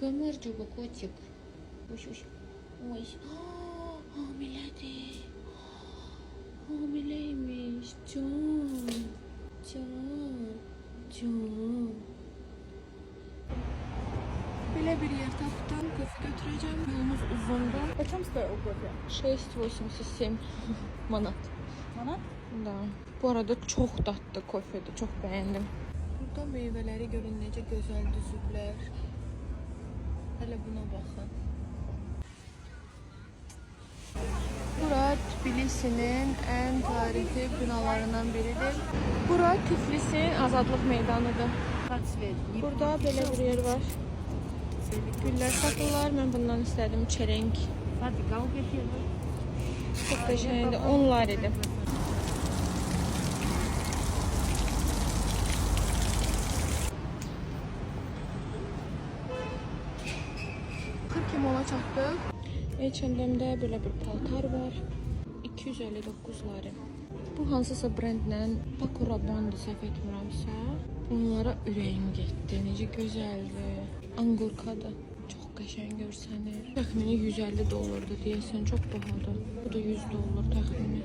Gamercuğu котик. Uş uş. Oy. Aa, Hamiledir. Hamileymiş. Can. Can. Can. Böyle bir yer tapdım. Kofi götüreceğim. Yolumuz uzundu. Почем стоил кофе? 687 manat. Manat? Da. Bu arada çok tatlı kofedir. Çok beğendim. Burada meyveleri görün necə gözəl Hele buna bakın. Bura Tbilisi'nin en tarihi binalarından biridir. Bura Tiflis'in azadlık meydanıdır. Burada belə bir yer var. Güllər satırlar. Mən bundan istədim çərəng. Çox qəşəngdir. 10 lar idi. H&M-də belə bir paltar var. 259 lari. Bu hansısa brendlə Paco Rabanne səhv etmirəmsə, onlara ürəyim getdi. Necə gözəldir. Angurkadır. Çox qəşəng görsənir. Təxmini 150 dollardır deyəsən, çox bahadır. Bu da 100 dollar təxmini.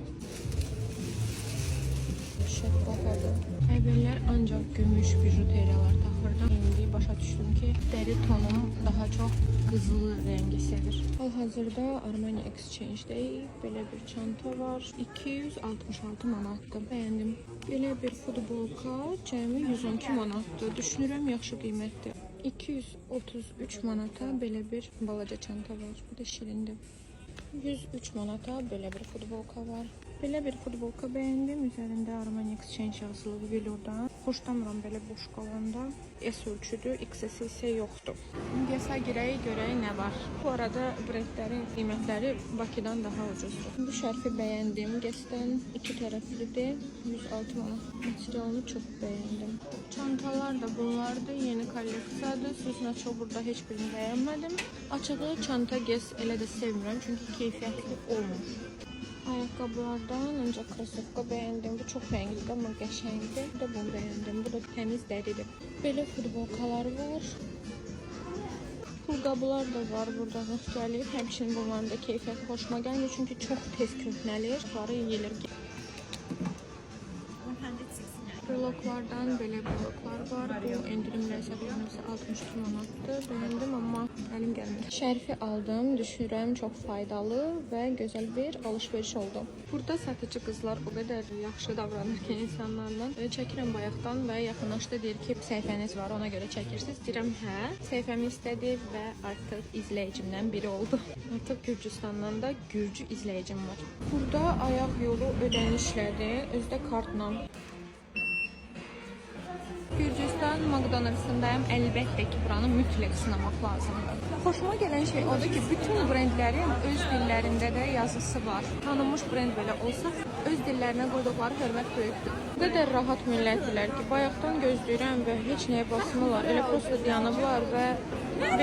Şəffafadır. Əvvəllər ancaq gümüş bijuteriyalar taxırdım. İndi başa düşdüm ki, dəri tonum daha çox qızılı rəngi sevir. Hal-hazırda Armani Exchange-dəyik. Belə bir çanta var. 266 manatdır. Bəyəndim. Belə bir futbolka cəmi 112 manatdır. Düşünürəm yaxşı qiymətdir. 233 manata belə bir balaca çanta var. Bu da şirindir. 103 manata belə bir futbolka var. Belə bir futbolka bəyəndim. Üzərində Armani Exchange yazılı velourdan. Xoşlamıram belə boş qalanda. S ölçüdür, XS isə yoxdur. Gəsə girək, görək nə var. Bu arada brendlərin qiymətləri Bakıdan daha ucuzdur. Bu şərfi bəyəndim. Gəsdən iki tərəflidir. 106 manat. Materialını çox bəyəndim. Çantalar da bunlardır. Yeni kolleksiyadır. Sözün açığı burada heç birini bəyənmədim. Açığı çanta gəz elə də sevmirəm çünki keyfiyyətli olmur. Ayaqqabılardan ancaq krasovka bəyəndim. Bu çox rəngli, amma qəşəngdir. Bir də bunu bəyəndim. Bu da təmiz dəridir. Belə futbolkalar var. Pulqabılar da var burada müxtəlif. Həmçinin bunların da keyfiyyəti xoşuma gəlmir çünki çox tez köhnəlir. Bunları yeyilir. Bloklardan belə bloklar var. Bu endirimlə hesablanırsa 62 manatdır. Bəyəndim amma əlim gəlmir. Şərfi aldım. Düşünürəm çox faydalı və gözəl bir alış-veriş oldu. Burada satıcı qızlar o qədər yaxşı davranır ki, insanlarla. E, Çəkirəm bayaqdan və yaxınlaşdı deyir ki, səhifəniz var, ona görə çəkirsiniz. Deyirəm, hə. Səhifəmi istədi və artıq izləyicimdən biri oldu. Artıq Gürcüstandan da Gürcü izləyicim var. Burada ayaq yolu ödənişləri özdə kartla Gürcüstan McDonald'sındayım. Əlbəttə ki, buranı mütləq sınamaq lazımdır. Xoşuma gələn şey odur ki, bütün brendlərin öz dillərində də yazısı var. Tanınmış brend belə olsa, öz dillərinə qoyduqları hörmət böyükdür. Bu qədər rahat millətdirlər ki, bayaqdan gözləyirəm və heç nəyə basmırlar. Elə prosta dayanıblar və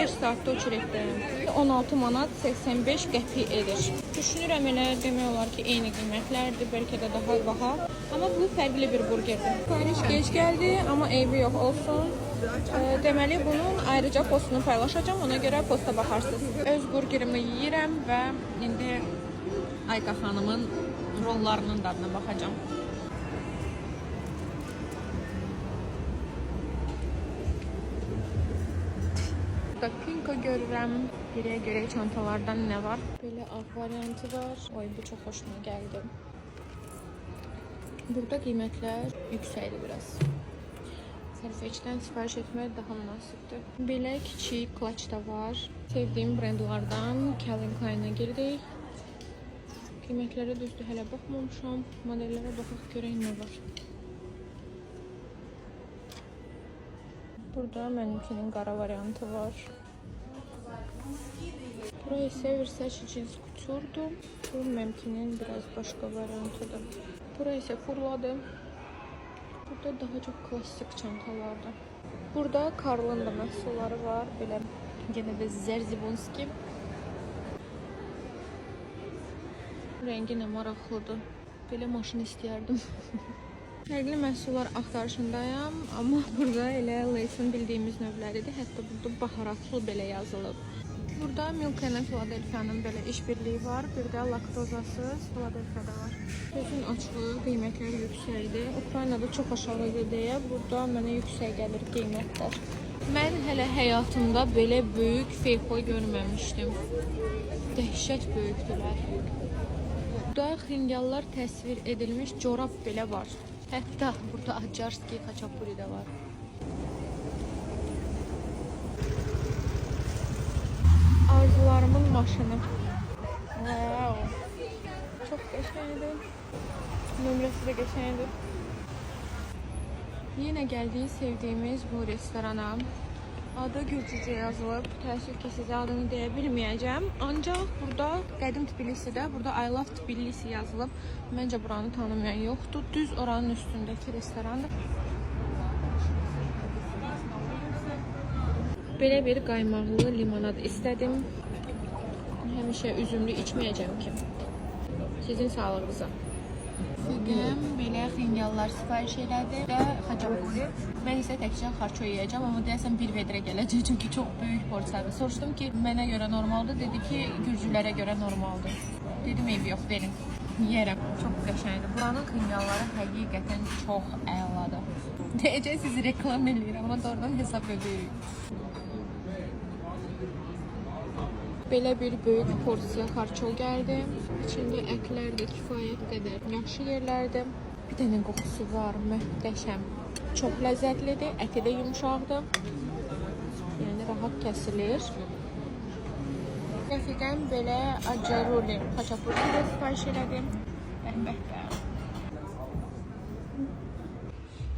5 saatda uçurekdəyim. 16 manat 85 qəpik edir. Düşünürəm elə demək ki, eyni qiymətlərdir, bəlkə də daha baha. Amma bu fərqli bir burgerdir. Sifariş gec gəldi, amma eybi yox olsun. E, deməli bunun ayrıca postunu paylaşacağam, ona görə posta baxarsınız. Öz burgerimi yeyirəm və indi Ayqa xanımın rollarının dadına baxacağam. Burada pinko görürəm. Geriyə görək çantalardan nə var. Belə ağ variantı var. Oy bu çox xoşuma gəldi. Burada qiymətlər yüksəkdir biraz. Sərfəçdən sifariş etmək daha münasibdir. Belə kiçik klaç da var. Sevdiyim brendlardan Calvin Klein-ə girdik. Qiymətlərə düzdür hələ baxmamışam. Modellərə baxaq görək nə var. Burada benimkinin qara variantı var. Bura isə Versace Couture'dur. Bu benimkinin biraz başqa variantıdır. Bura isə Furladır. Burada daha çox klassik çantalardır. Burada Karl'ın da məhsulları var. Belə yenə də Zerzibonski. Rəngi nə maraqlıdır. Belə maşın istəyərdim. Fərqli məhsullar axtarışındayam, amma burada elə Laysin bildiyimiz növləridir. Hətta burada baharatlı belə yazılıb. Burada Milk and Philadelphia'nın belə işbirliyi var. Bir də laktozasız Philadelphia'da var. Sözün açığı qiymətləri yüksəkdir. Ukraynada çox aşağı idi deyə burada mənə yüksək gəlir qiymətlər. Mən hələ həyatımda belə böyük feyxoy görməmişdim. Dəhşət böyükdülər. Burada xingallar təsvir edilmiş corab belə var. Hətta burada Acarski xaçapuri də var. Arzularımın maşını. Wow. Çok qəşəngdir. Nömrəsi də qəşəngdir. Yenə gəldik sevdiyimiz bu restorana. Adı Gürcücə yazılıb. Təəssüf ki, sizə adını deyə bilməyəcəm. Ancaq burada qədim Tbilisidə, burada I love Tbilisi yazılıb. Məncə buranı tanımayan yoxdur. Düz oranın üstündəki restorandır. Belə bir qaymaqlı limonad istədim. Həmişə üzümlü içməyəcəm ki. Sizin sağlığınıza. Bugün belə xingallar sifariş elədi və xaçapuri. Mən isə təkcə xarço yeyəcəm, amma deyəsən bir vedrə gələcək çünki çox böyük porsiyadır. Soruşdum ki, mənə görə normaldır, dedi ki, gürcülərə görə normaldır. Dedim, eybi yox, verin. Yeyərəm. Çox qəşəngdir. Buranın xingalları həqiqətən çox əladır. Deyəcək sizi reklam eləyirəm, amma doğrudan hesab edirik. Belə bir böyük porsiya xarço gəldi. İçində ətlər də kifayət qədər yaxşı yerlərdə. Bir dənə qoxusu var, möhtəşəm. Çox ləzzətlidir, əti də yumşaqdır. Yəni rahat kəsilir. Rəfiqəm belə acaruli, xaçapuri də sifariş elədim. Bəhbəh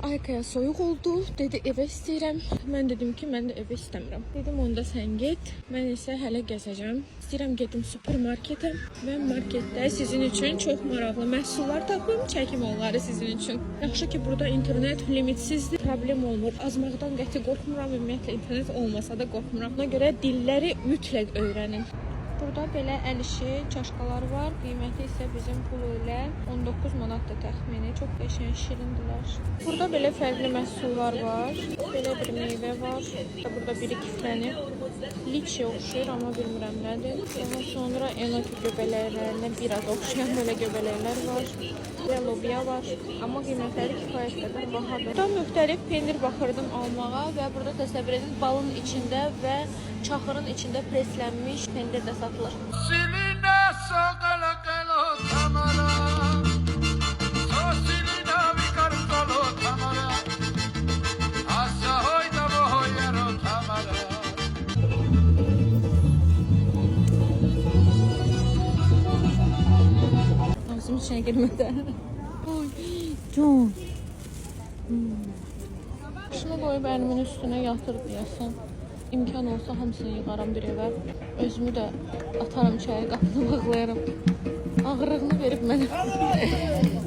bəh. Aykaya soyuq oldu. Dedi evə istəyirəm. Mən dedim ki, mən də evə istəmirəm. Dedim onda sən get. Mən isə hələ gəzəcəm. İstəyirəm gedim supermarketə və marketdə sizin üçün çox maraqlı məhsullar tapım, çəkim onları sizin üçün. Yaxşı ki, burada internet limitsiz problem olmur. Azmaqdan qəti qorxmuram. Ümumiyyətlə internet olmasa da qorxmuram. Buna görə dilləri mütləq öyrənin. Burada belə əl işi çaşkalar var. Qiyməti isə bizim pul ilə 19 manatdır təxmini. Çox qəşəng, şirindilər. Burada belə fərqli məhsullar var. Belə bir meyvə var. Da burada biri kiflənib. Liçi oxşuyur, amma bilmirəm nədir. Daha sonra enoki göbələklərinə biraz oxşayan belə göbələklər var. Və lobiya var. Amma qiymətləri kifayət qədər bahadır. Burada müxtəlif pendir baxırdım almağa və burada təsəvvür edin balın içində və çaxırın içində preslənmiş pendir də satılır. Silina sokolo kelo tamara So silina vikartolo tamara Asa hoy da boyero tamara Ağzım içine girmedi. Oy, John. Koyup elimin üstüne yatır diyesin. İmkan olsa hamısını yığaram bir evə. Özümü də atarım çaya qapını bağlayaram. Ağırlığını verib mənə.